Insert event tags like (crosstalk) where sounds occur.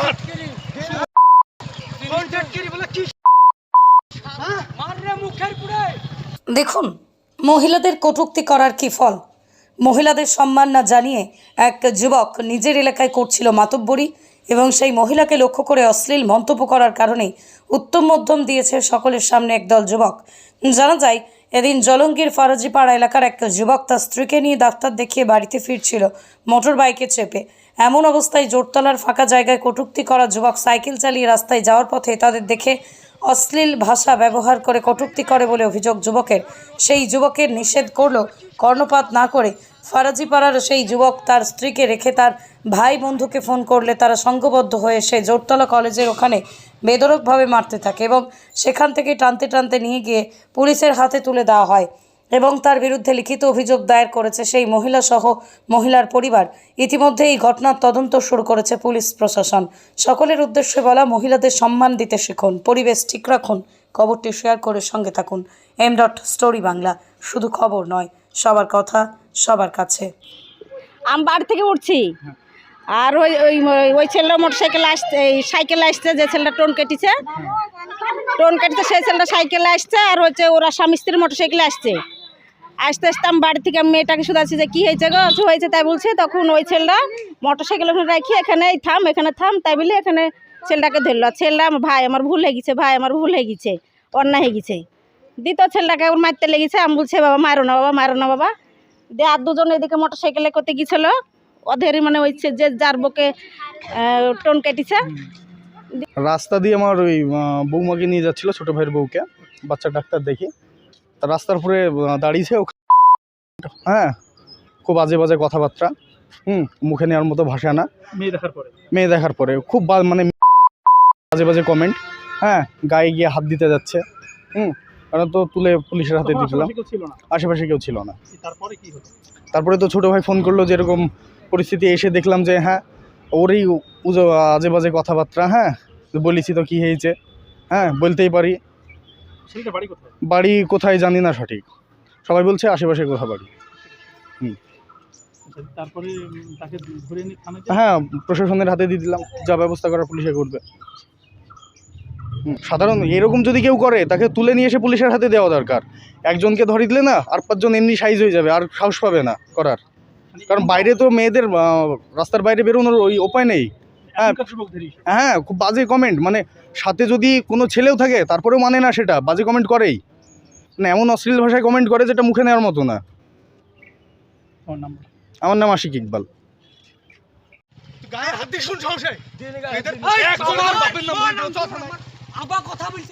হাত। দেখুন, মহিলাদের কটূক্তি করার কি ফল? মহিলাদের সম্মান না জানিয়ে এক যুবক নিজের এলাকায় করছিল মাতব্বরী এবং সেই মহিলাকে লক্ষ্য করে অশ্লীল মন্তব্য করার কারণে উত্তম মধ্যম দিয়েছে সকলের সামনে একদল যুবক। জানা যায় এদিন জলঙ্গির ফরাজিপাড়া এলাকার একটা যুবক তার স্ত্রীকে নিয়ে ডাক্তার দেখিয়ে বাড়িতে ফিরছিল। মোটর বাইকে চেপে। এমন অবস্থায় জোরতলার ফাঁকা জায়গায় কটুক্তি করা যুবক সাইকেল চালিয়ে রাস্তায় যাওয়ার পথে তাদের দেখে অশ্লীল ভাষা ব্যবহার করে কটূক্তি করে বলে অভিযোগ যুবকের। সেই যুবকের নিষেধ করল, কর্ণপাত না করে ফরাজিপাড়ার সেই যুবক তার স্ত্রীকে রেখে তার ভাই বন্ধুকে ফোন করলে তারা সংঘবদ্ধ হয়ে সে জোরতলা কলেজের ওখানে বেদরকভাবে মারতে থাকে এবং সেখান থেকে টানতে টানতে নিয়ে গিয়ে পুলিশের হাতে তুলে দেওয়া হয়। এবং তার বিরুদ্ধে লিখিত অভিযোগ দায়ের করেছে সেই মহিলা সহ মহিলার পরিবার। ইতিমধ্যে এই ঘটনার তদন্ত শুরু করেছে পুলিশ প্রশাসন। সকলের উদ্দেশ্যে বলা, মহিলাদের সম্মান দিতে শিখুন, পরিবেশ ঠিক রাখুন। খবরটি শেয়ার করে সঙ্গে থাকুন। M dot story Bangla. শুধু খবর নয়, সবার কথা সবার কাছে। আমি বাড়ি থেকে উঠছি। আর ওই ওই ওই ছেলেটা মোটর সাইকেল আসছে, এই সাইকেলে আসছে, যে ছেলেটা টোন কেটেছে। টোন কেটেছে, সেই ছেলেটা সাইকেলে আসছে, আর হচ্ছে ওরা স্বামী স্ত্রীর মোটর সাইকেলে আসছে। আসতে আসতে আমি বাড়ি থেকে আমি মেয়েটাকে শুধাচ্ছি যে কী হয়েছে গো, কিছু হয়েছে তাই বলছে। তখন ওই ছেলেটা মোটর সাইকেল ওখানে রাখি এখানে থাম এখানে থাম, তাই বলে এখানে ছেলেটাকে ধরলো। আমার ভাই, আমার ভুল হয়ে গেছে, ভাই, আমার ভুল হয়ে গেছে, অন্যায় হয়ে গেছে। দ্বিতীয় ছেলেটাকে ওর মারতে লেগেছে, আমি বলছে বাবা, মারো না বাবা, মারো না বাবা। দিয়ে আর দুজন এদিকে মোটর সাইকেলে করতে গিয়েছিল ওদের মানে ওই যে- যার বুকে টোন কেটেছে। রাস্তা দিয়ে আমার ওই বৌমাকে নিয়ে যাচ্ছিল, ছোট ভাইয়ের বউকে। বাচ্চা ডাক্তার দেখি। রাস্তার উপরে দাঁড়িয়েছে (laughs) হ্যাঁ খুব বাজে বাজে কথাবার্তা। হুম মুখে নেওয়ার মতো ভাষা না। মেয়ে দেখার পরে? মেয়ে দেখার পরে। খুব মানে (laughs) বাজে বাজে কমেন্ট হ্যাঁ গায়ে গিয়ে হাত দিতে যাচ্ছে। হুম কারণ তো তুলে পুলিশের হাতে দিয়েছিলাম। আশেপাশে কেউ ছিল না? তারপরে কি তারপরে তো ছোটো ভাই ফোন করল যে এরকম পরিস্থিতি এসে দেখলাম যে হ্যাঁ ওরই উজো আজে বাজে কথাবার্তা হ্যাঁ। বলেছি তো কী হয়েছে। হ্যাঁ বলতেই পারি। বাড়ি কোথায়? জানি না সঠিক। সবাই বলছে আশেপাশে কোথাও বাড়ি। আচ্ছা, তারপরে তাকে ধরে? হ্যাঁ প্রশাসনের হাতে দিয়ে দিলাম যা ব্যবস্থা করার পুলিশে করবে। সাধারণ এরকম যদি কেউ করে তাকে তুলে নিয়ে এসে পুলিশের হাতে দেওয়া দরকার। একজনকে ধরে দিলে না আর পাঁচজন এমনি সাইজ হয়ে যাবে আর সাহস পাবে না করার। মানে কারণ বাইরে তো মেয়েদের রাস্তার বাইরে বেরোনোর ওই উপায় নেই। হ্যাঁ। হ্যাঁ খুব বাজে কমেন্ট মানে সাথে যদি কোনো ছেলেও থাকে তারপরেও মানে না সেটা বাজে কমেন্ট করেই। না এমন অশ্লীল ভাষায় কমেন্ট করে যেটা মুখে নেওয়ার মতো না। আমার নাম আশিক ইকবাল। গায়ে হাত দিয়ে শুন সাহস আবার কথা বলছি।